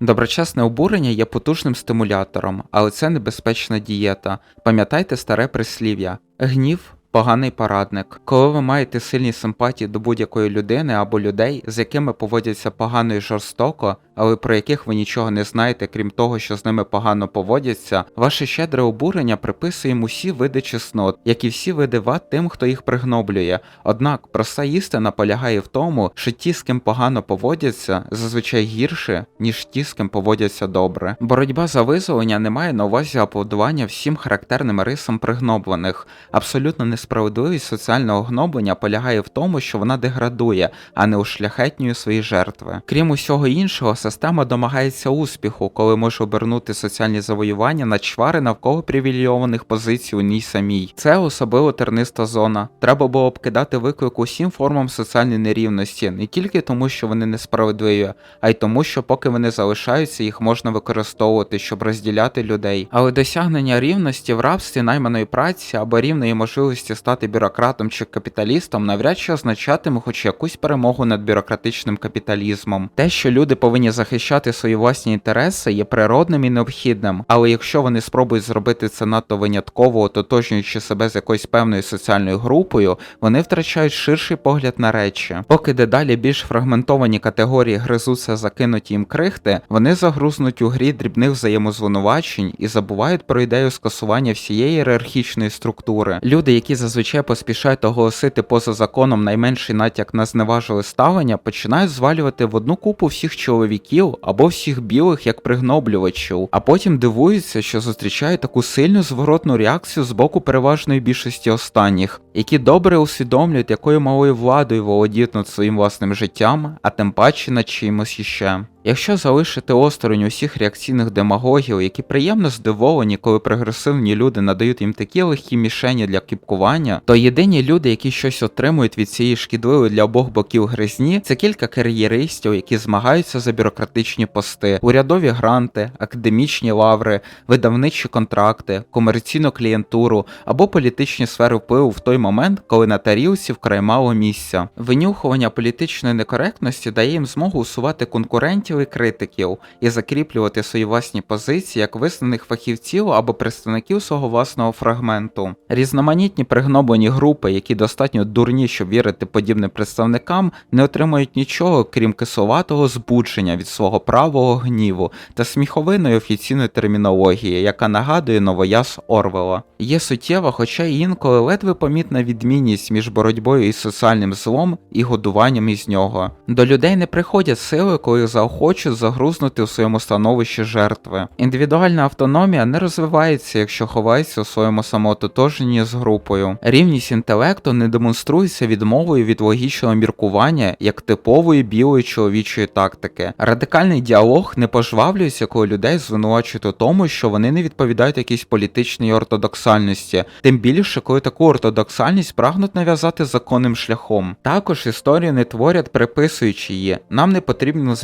Доброчасне обурення є потужним стимулятором, але це небезпечна дієта. Пам'ятайте старе прислів'я: гнів поганий порадник. Коли ви маєте сильні симпатії до будь-якої людини або людей, з якими поводяться погано і жорстоко, але про яких ви нічого не знаєте, крім того, що з ними погано поводяться, ваше щедре обурення приписує їм усі види чеснот, як і всі види вад тим, хто їх пригноблює. Однак проста істина полягає в тому, що ті, з ким погано поводяться, зазвичай гірше, ніж ті, з ким поводяться добре. Боротьба за визволення не має на увазі аплодування всім характерним рисам пригноблених. Абсолютно несправедливість соціального гноблення полягає в тому, що вона деградує, а не ушляхетнює свої жертви. Крім усього іншого, система домагається успіху, коли може обернути соціальні завоювання на чвари навколо привілейованих позицій у ній самій. Це особливо терниста зона. Треба було б кидати виклик усім формам соціальної нерівності, не тільки тому, що вони несправедливі, а й тому, що поки вони залишаються, їх можна використовувати, щоб розділяти людей. Але досягнення рівності в рабстві найманої праці або рівної можливості стати бюрократом чи капіталістом навряд чи означатиме хоч якусь перемогу над бюрократичним капіталізмом. Те, що люди повинні захищати свої власні інтереси, є природним і необхідним, але якщо вони спробують зробити це надто винятково, ототожнюючи себе з якоюсь певною соціальною групою, вони втрачають ширший погляд на речі. Поки дедалі більш фрагментовані категорії гризуться закинуті їм крихти, вони загрузнуть у грі дрібних взаємозвинувачень і забувають про ідею скасування всієї ієрархічної структури. Люди, які зазвичай поспішають оголосити поза законом найменший натяк на зневажливе ставлення, починають звалювати в одну купу всіх чоловіків або всіх білих як пригноблювачів, а потім дивуються, що зустрічають таку сильну зворотну реакцію з боку переважної більшості останніх, які добре усвідомлюють, якою малою владою володіють над своїм власним життям, а тим паче над чимось іще. Якщо залишити осторонь усіх реакційних демагогів, які приємно здивовані, коли прогресивні люди надають їм такі легкі мішені для кіпкування, то єдині люди, які щось отримують від цієї шкідливої для обох боків гризні, це кілька кар'єристів, які змагаються за бюрократичні пости, урядові гранти, академічні лаври, видавничі контракти, комерційну клієнтуру або політичні сфери впливу в той момент, коли на тарілці вкрай мало місця. Винюхування політичної некоректності дає їм змогу усувати конкурентів і критиків і закріплювати свої власні позиції як визнаних фахівців або представників свого власного фрагменту. Різноманітні пригноблені групи, які достатньо дурні, щоб вірити подібним представникам, не отримують нічого, крім кисловатого збудження від свого правого гніву та сміховиної офіційної термінології, яка нагадує новояз Орвела. Є суттєва, хоча й інколи ледве помітна відмінність між боротьбою із соціальним злом і годуванням із нього. До людей не приходять сили, коли їх заохочуть загрузнути у своєму становищі жертви. Індивідуальна автономія не розвивається, якщо ховається у своєму самоототожненні з групою. Рівність інтелекту не демонструється відмовою від логічного міркування як типової білої чоловічої тактики. Радикальний діалог не пожвавлюється, коли людей звинувачують у тому, що вони не відповідають якійсь політичній ортодоксальності, тим більше, коли таку ортодоксальність прагнуть нав'язати законним шляхом. Також історію не творять, приписуючи її. Нам не потрібно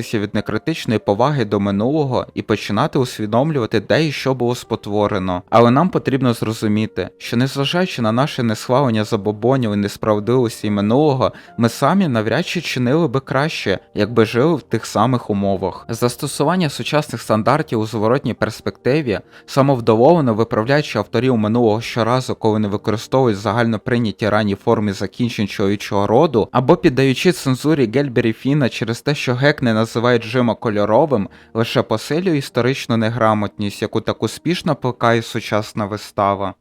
звільнятися від некритичної поваги до минулого і починати усвідомлювати, де і що було спотворено. Але нам потрібно зрозуміти, що незважаючи на наше несхвалення забобонів і несправедливості минулого, ми самі навряд чи чинили би краще, якби жили в тих самих умовах. Застосування сучасних стандартів у зворотній перспективі, самовдоволено виправляючи авторів минулого щоразу, коли не використовують загально прийняті ранні форми закінчень чоловічого роду, або піддаючи цензурі Гельбері Фіна через те, що гек не називає Джима кольоровим, лише посилює історичну неграмотність, яку так успішно плекає сучасна вистава.